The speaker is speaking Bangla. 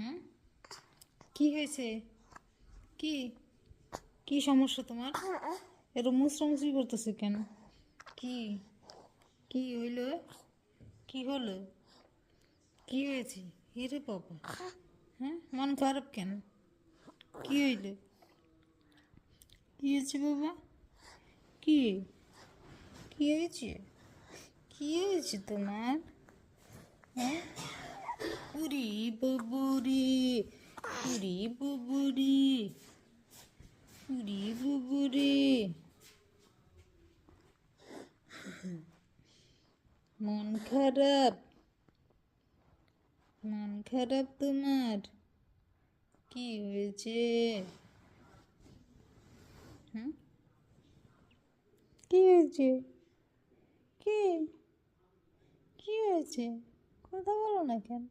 হুম? কি হয়েছে? কি? কি সমস্যা তোমার? এরকম মুসরামুসরি করতেছে কেন? কি? কি হইল? কি হলো? কি হয়েছে? হিরে বাবা। হ্যাঁ? মন খারাপ কেন? কি হইল? কি হয়েছে বাবা? কি? কি হয়েছে? কি হয়েছে তোমার? হ্যাঁ? উরি বুবুরি উরি বুবুরি উরি বুবুরি মন খারাপ। মন খারাপ তোমার? কি হয়েছে? হুম? কি হয়েছে? কি? কি হয়েছে? কথা বলো না কেন?